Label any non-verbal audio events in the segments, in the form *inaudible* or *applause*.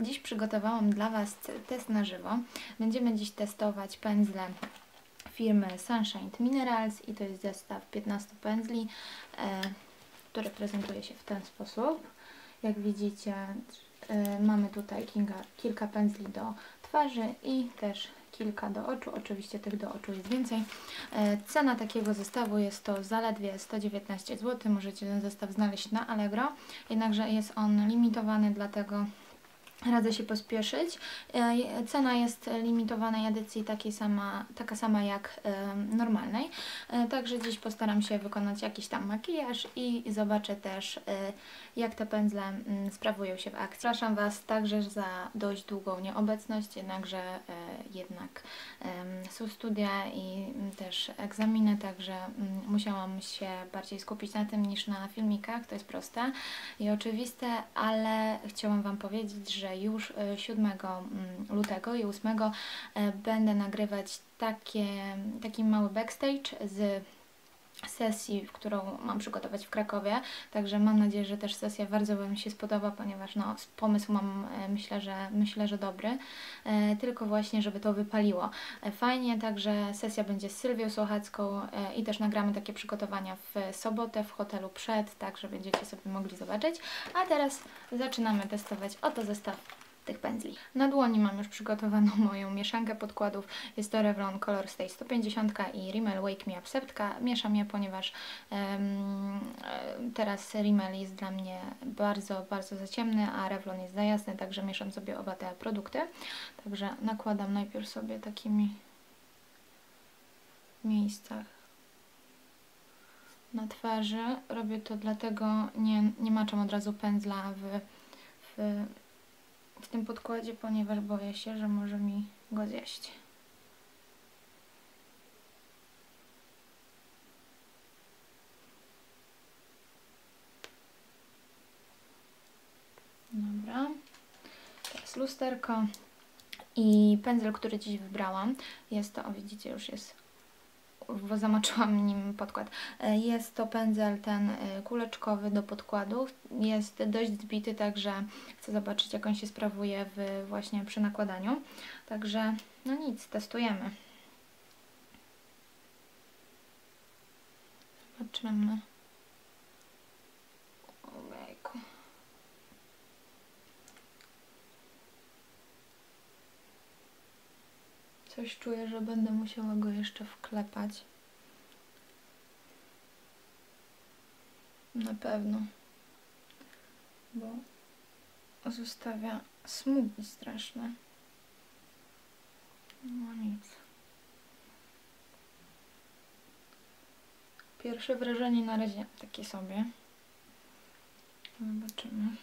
Dziś przygotowałam dla Was test na żywo. Będziemy dziś testować pędzle firmy Sunshine Minerals i to jest zestaw 15 pędzli, e, który prezentuje się w ten sposób. Jak widzicie e, mamy tutaj kilka, kilka pędzli do twarzy i też kilka do oczu. Oczywiście tych do oczu jest więcej. E, cena takiego zestawu jest to zaledwie 119 zł. Możecie ten zestaw znaleźć na Allegro. Jednakże jest on limitowany, dlatego Radzę się pospieszyć. E, cena jest limitowanej edycji takiej sama, taka sama jak e, normalnej. E, także dziś postaram się wykonać jakiś tam makijaż i zobaczę też jak te pędzle mm, sprawują się w akcji. Przepraszam Was także za dość długą nieobecność, jednakże jednak są studia i mm, też egzaminy, także mm, musiałam się bardziej skupić na tym niż na filmikach, to jest proste i oczywiste, ale chciałam Wam powiedzieć, że już 7 e, mm, lutego i 8 e, będę nagrywać takie, taki mały backstage z sesji, którą mam przygotować w Krakowie, także mam nadzieję, że też sesja bardzo Wam się spodoba, ponieważ no, pomysł mam e, myślę, że myślę, że dobry, e, tylko właśnie, żeby to wypaliło. E, fajnie, także sesja będzie z Sylwią Sochacką e, i też nagramy takie przygotowania w sobotę w hotelu przed, tak, że będziecie sobie mogli zobaczyć. A teraz zaczynamy testować oto zestaw tych pędzli. Na dłoni mam już przygotowaną *laughs* moją mieszankę podkładów. Jest to Revlon Color Stay 150 i Rimmel Wake Me Up Septka. Mieszam je, ponieważ um, teraz Rimmel jest dla mnie bardzo, bardzo za ciemny, a Revlon jest za jasny, także mieszam sobie oba te produkty. Także nakładam najpierw sobie takimi miejscach na twarzy. Robię to dlatego, nie, nie maczam od razu pędzla w, w w tym podkładzie, ponieważ boję się, że może mi go zjeść. Dobra. Teraz lusterko i pędzel, który dziś wybrałam. Jest to, o widzicie, już jest zamaczyłam nim podkład. E, jest to pędzel ten e, kuleczkowy do podkładu. Jest dość zbity, także chcę zobaczyć jak on się sprawuje w, właśnie przy nakładaniu. Także no nic, testujemy. Zobaczymy. Coś czuję, że będę musiała go jeszcze wklepać. Na pewno. Bo zostawia smugi straszne. No nic. Pierwsze wrażenie na razie takie sobie. Zobaczymy.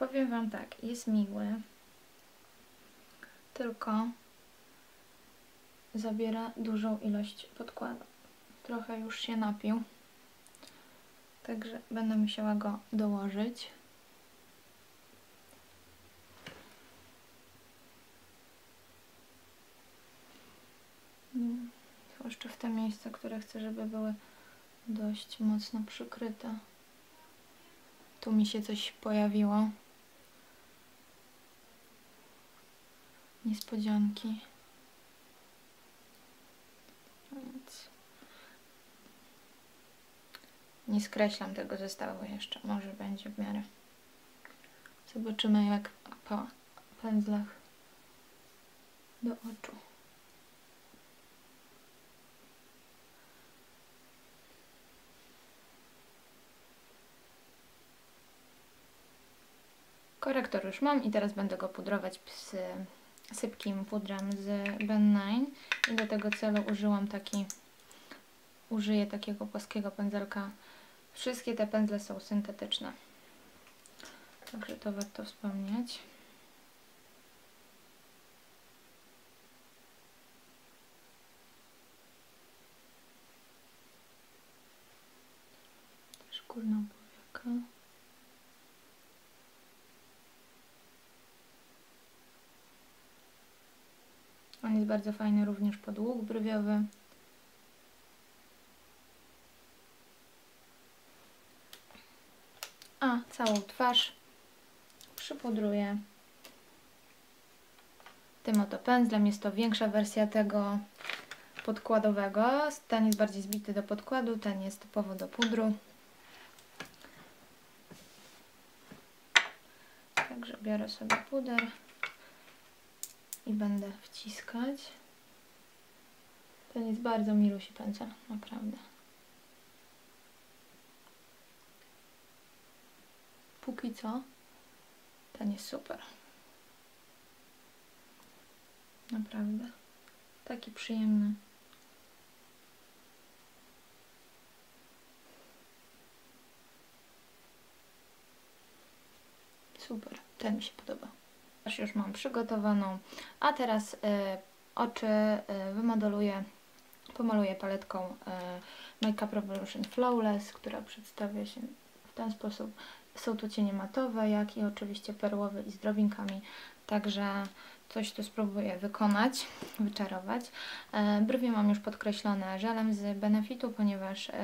Powiem Wam tak, jest miły, tylko zabiera dużą ilość podkładu. Trochę już się napił, także będę musiała go dołożyć. Zwłaszcza w te miejsca, które chcę, żeby były dość mocno przykryte. Tu mi się coś pojawiło. Niespodzianki. Więc nie skreślam tego zestawu jeszcze. Może będzie w miarę. Zobaczymy jak po pędzlach do oczu. Korektor już mam i teraz będę go pudrować z sypkim pudrem z Ben 9 i do tego celu użyłam taki użyję takiego płaskiego pędzelka. Wszystkie te pędzle są syntetyczne. Także to warto wspomnieć. Też górną powiekę. Bardzo fajny również pod łuk brwiowy. A całą twarz przypudruję tym oto pędzlem. Jest to większa wersja tego podkładowego. Ten jest bardziej zbity do podkładu, ten jest typowo do pudru. Także biorę sobie puder i będę wciskać. Ten jest bardzo milusi pędzel, naprawdę. Póki co ten jest super. Naprawdę. Taki przyjemny. Super, ten mi się podoba. Aż już mam przygotowaną. A teraz y, oczy y, wymodeluję, pomaluję paletką y, Makeup Revolution Flawless, która przedstawia się w ten sposób. Są tu cienie matowe, jak i oczywiście perłowe i z drobinkami. Także coś tu spróbuję wykonać, wyczarować. E, brwi mam już podkreślone żelem z Benefitu, ponieważ e,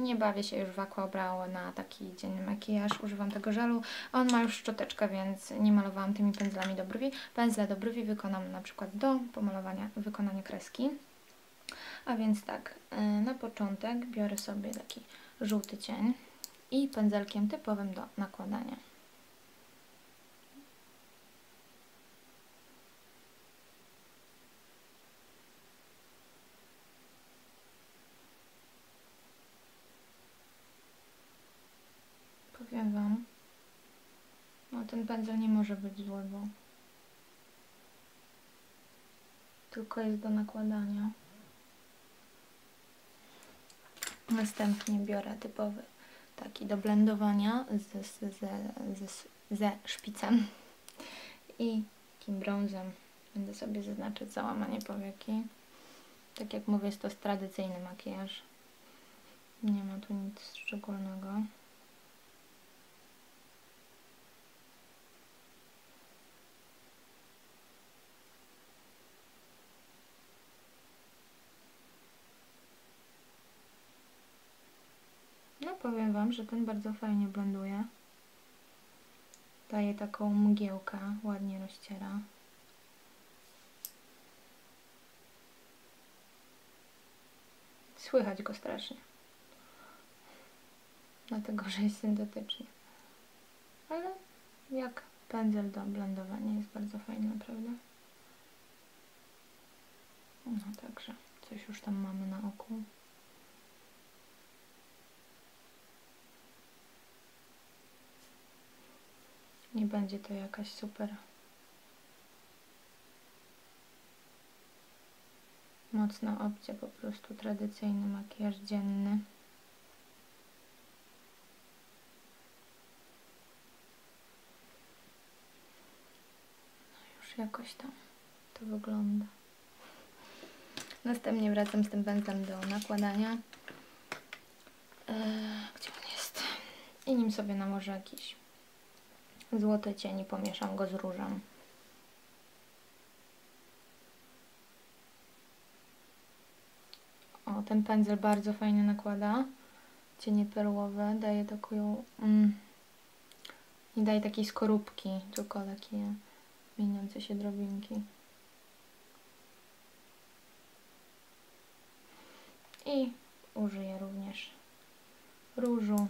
nie bawię się już w Aquabrow na taki dzienny makijaż. Używam tego żelu. On ma już szczoteczkę, więc nie malowałam tymi pędzlami do brwi. Pędzle do brwi wykonam na przykład do pomalowania, wykonania kreski. A więc tak, e, na początek biorę sobie taki żółty cień i pędzelkiem typowym do nakładania. Powiem Wam, no ten pędzel nie może być zły, bo tylko jest do nakładania. Następnie biorę typowy taki do blendowania ze szpicem i takim brązem będę sobie zaznaczyć załamanie powieki. Tak jak mówię, jest to tradycyjny makijaż. Nie ma tu nic szczególnego. No Wam, że ten bardzo fajnie blenduje. Daje taką mgiełkę, ładnie rozciera. Słychać go strasznie. Dlatego, że jest syntetycznie. Ale jak pędzel do blendowania jest bardzo fajny, naprawdę. No także coś już tam mamy na oku. Nie będzie to jakaś super mocna opcja, po prostu tradycyjny makijaż dzienny. No już jakoś tam to wygląda. Następnie wracam z tym pędzlem do nakładania. Eee, gdzie on jest? I nim sobie nałożę jakiś złoty cień i pomieszam go z różem. O, ten pędzel bardzo fajnie nakłada. Cienie perłowe, daje taką... Mm, nie daje takiej skorupki, tylko takie mieniące się drobinki. I użyję również różu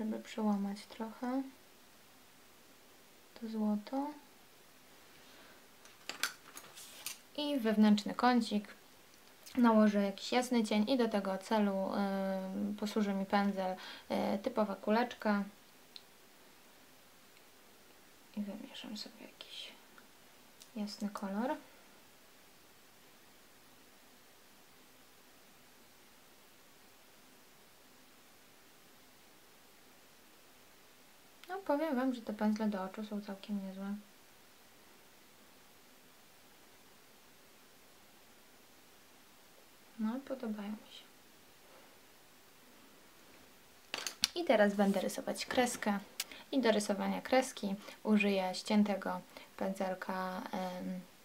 żeby przełamać trochę to złoto. I wewnętrzny kącik nałożę jakiś jasny cień i do tego celu y, posłuży mi pędzel y, typowa kuleczka i wymieszam sobie jakiś jasny kolor. Powiem Wam, że te pędzle do oczu są całkiem niezłe. No, podobają mi się. I teraz będę rysować kreskę. I do rysowania kreski użyję ściętego pędzelka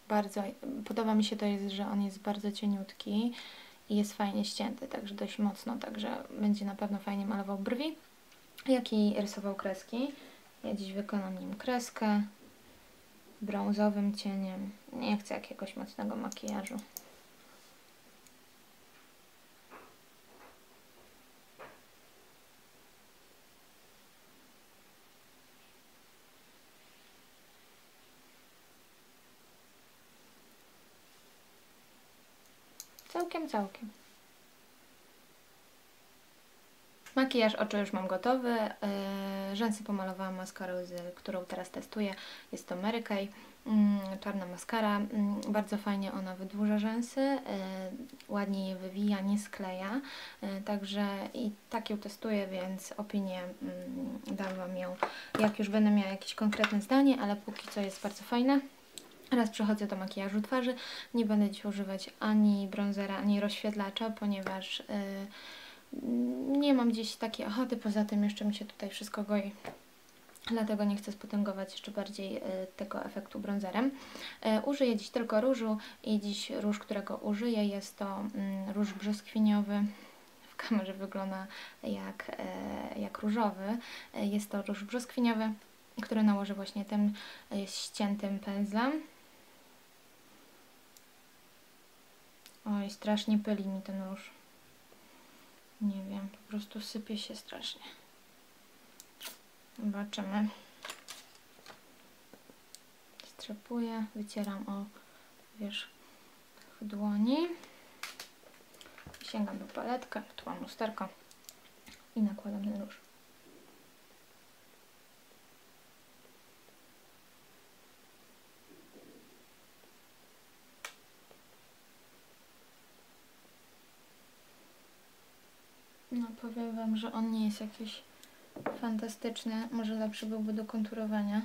bardzo, podoba mi się to jest, że on jest bardzo cieniutki i jest fajnie ścięty, także dość mocno, także będzie na pewno fajnie malował brwi, jak i rysował kreski. Ja dziś wykonam nim kreskę brązowym cieniem. Nie chcę jakiegoś mocnego makijażu. Całkiem, całkiem. Makijaż oczu już mam gotowy. Yy, rzęsy pomalowałam maskarą, którą teraz testuję. Jest to Mary Kay. Yy, czarna maskara. Yy, bardzo fajnie ona wydłuża rzęsy. Yy, ładnie je wywija, nie skleja. Yy, także i tak ją testuję, więc opinię yy, dam Wam ją, jak już będę miała jakieś konkretne zdanie, ale póki co jest bardzo fajna. Teraz przechodzę do makijażu twarzy. Nie będę dziś używać ani bronzera, ani rozświetlacza, ponieważ yy, nie mam dziś takiej ochoty. Poza tym jeszcze mi się tutaj wszystko goi. Dlatego nie chcę spotęgować jeszcze bardziej yy, tego efektu bronzerem. Yy, użyję dziś tylko różu i dziś róż, którego użyję jest to yy, róż brzoskwiniowy w kamerze wygląda jak, yy, jak różowy. Jest to róż brzoskwiniowy, który nałożę właśnie tym ściętym pędzlem. Oj, strasznie pyli mi ten róż. Nie wiem, po prostu sypie się strasznie. Zobaczymy. Strepuję, wycieram o wierzch dłoni. Sięgam do paletka, tu mam lusterko i nakładam ten róż. No powiem Wam, że on nie jest jakiś fantastyczny. Może lepszy byłby do konturowania,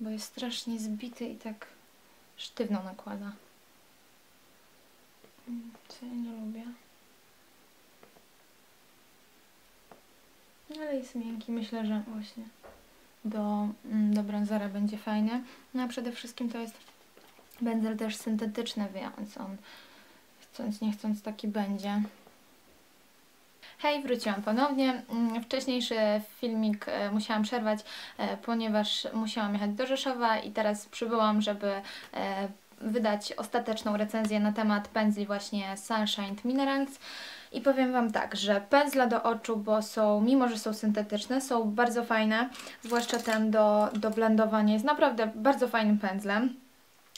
bo jest strasznie zbity i tak sztywno nakłada. Co ja nie lubię. Ale jest miękki. Myślę, że właśnie do, mm, do bronzera będzie fajny. No a przede wszystkim to jest będzel też syntetyczny, więc on chcąc nie chcąc taki będzie. Hej, wróciłam ponownie. Mm, wcześniejszy filmik e, musiałam przerwać, e, ponieważ musiałam jechać do Rzeszowa i teraz przybyłam, żeby e, wydać ostateczną recenzję na temat pędzli właśnie Sunshine Minerals. I powiem Wam tak, że pędzle do oczu, bo są, mimo że są syntetyczne, są bardzo fajne, zwłaszcza ten do, do blendowania jest naprawdę bardzo fajnym pędzlem.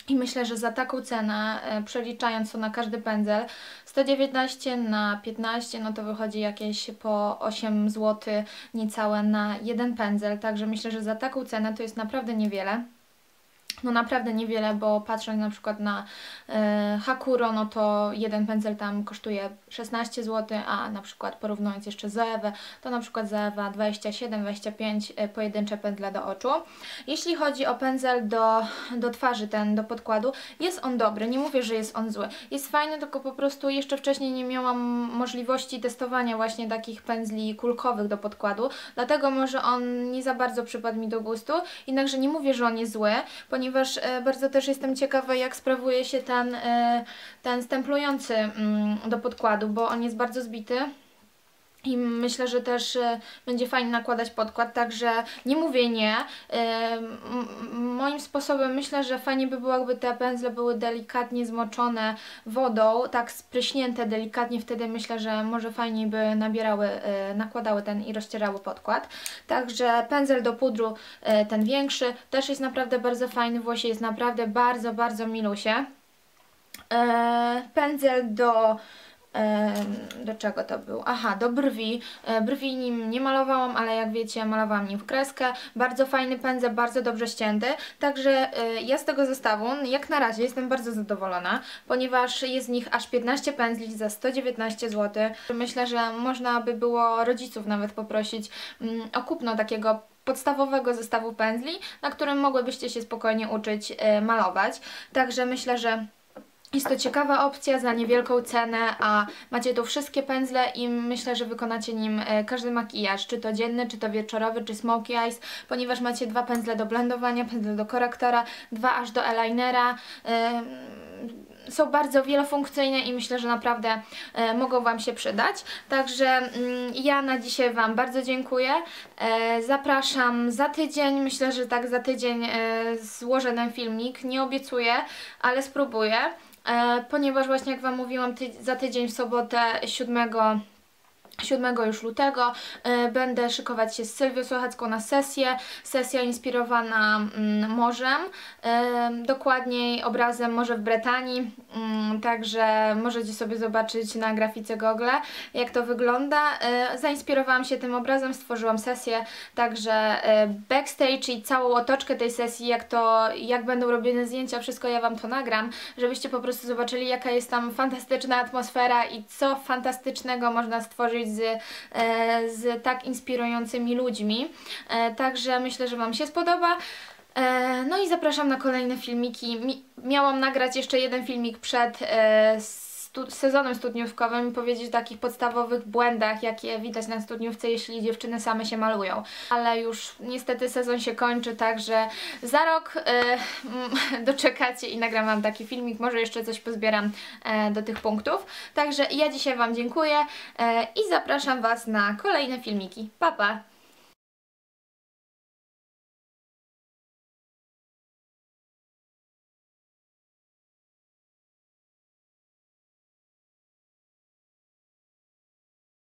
I myślę, że za taką cenę, e, przeliczając to na każdy pędzel, 119 na 15, no to wychodzi jakieś po 8 zł niecałe na jeden pędzel, także myślę, że za taką cenę to jest naprawdę niewiele no naprawdę niewiele, bo patrząc na przykład na e, Hakuro, no to jeden pędzel tam kosztuje 16 zł, a na przykład porównując jeszcze Zoewę, to na przykład Zoewa 27-25 e, pojedyncze pędzle do oczu. Jeśli chodzi o pędzel do, do twarzy, ten do podkładu, jest on dobry, nie mówię, że jest on zły. Jest fajny, tylko po prostu jeszcze wcześniej nie miałam możliwości testowania właśnie takich pędzli kulkowych do podkładu, dlatego może on nie za bardzo przypadł mi do gustu, jednakże nie mówię, że on jest zły, ponieważ ponieważ e, bardzo też jestem ciekawa, jak sprawuje się ten, e, ten stemplujący mm, do podkładu, bo on jest bardzo zbity. I myślę, że też e, będzie fajnie nakładać podkład, także nie mówię nie. moim sposobem myślę, że fajnie by było, jakby te pędzle były delikatnie zmoczone wodą, tak spryśnięte delikatnie, wtedy myślę, że może fajniej by nabierały, e, nakładały ten i rozcierały podkład. Także pędzel do pudru, e, ten większy, też jest naprawdę bardzo fajny, włosie jest naprawdę bardzo, bardzo milusie. Pędzel do do czego to był? Aha, do brwi. E, brwi nim nie malowałam, ale jak wiecie, malowałam nim w kreskę. Bardzo fajny pędzel, bardzo dobrze ścięty. Także e, ja z tego zestawu, jak na razie, jestem bardzo zadowolona, ponieważ jest w nich aż 15 pędzli za 119 zł. Myślę, że można by było rodziców nawet poprosić mm, o kupno takiego podstawowego zestawu pędzli, na którym mogłybyście się spokojnie uczyć e, malować. Także myślę, że Jest to ciekawa opcja za niewielką cenę, a macie tu wszystkie pędzle i myślę, że wykonacie nim e, każdy makijaż, czy to dzienny, czy to wieczorowy, czy smoky eyes, ponieważ macie dwa pędzle do blendowania, pędzle do korektora, dwa aż do eyelinera. E, są bardzo wielofunkcyjne i myślę, że naprawdę e, mogą Wam się przydać. Także mm, ja na dzisiaj Wam bardzo dziękuję. Zapraszam za tydzień. Myślę, że tak za tydzień złożę ten filmik. Nie obiecuję, ale spróbuję. E, ponieważ właśnie jak Wam mówiłam, ty za tydzień w sobotę 7 7 już lutego y, będę szykować się z Sylwią Słochacką na sesję. Sesja inspirowana mm, morzem, y, dokładniej obrazem Morze w Bretanii, y, także możecie sobie zobaczyć na grafice Google jak to wygląda. Y, zainspirowałam się tym obrazem, stworzyłam sesję, także backstage i całą otoczkę tej sesji, jak to, jak będą robione zdjęcia, wszystko ja Wam to nagram, żebyście po prostu zobaczyli jaka jest tam fantastyczna atmosfera i co fantastycznego można stworzyć z, e, z tak inspirującymi ludźmi. E, także myślę, że Wam się spodoba. E, no i zapraszam na kolejne filmiki. miałam nagrać jeszcze jeden filmik przed stu sezonem studniówkowym i powiedzieć o takich podstawowych błędach, jakie widać na studniówce, jeśli dziewczyny same się malują. Ale już niestety sezon się kończy, także za rok yy, *laughs* doczekacie i nagram Wam taki filmik, może jeszcze coś pozbieram yy, do tych punktów. Także ja dzisiaj Wam dziękuję yy, i zapraszam Was na kolejne filmiki. Pa, pa!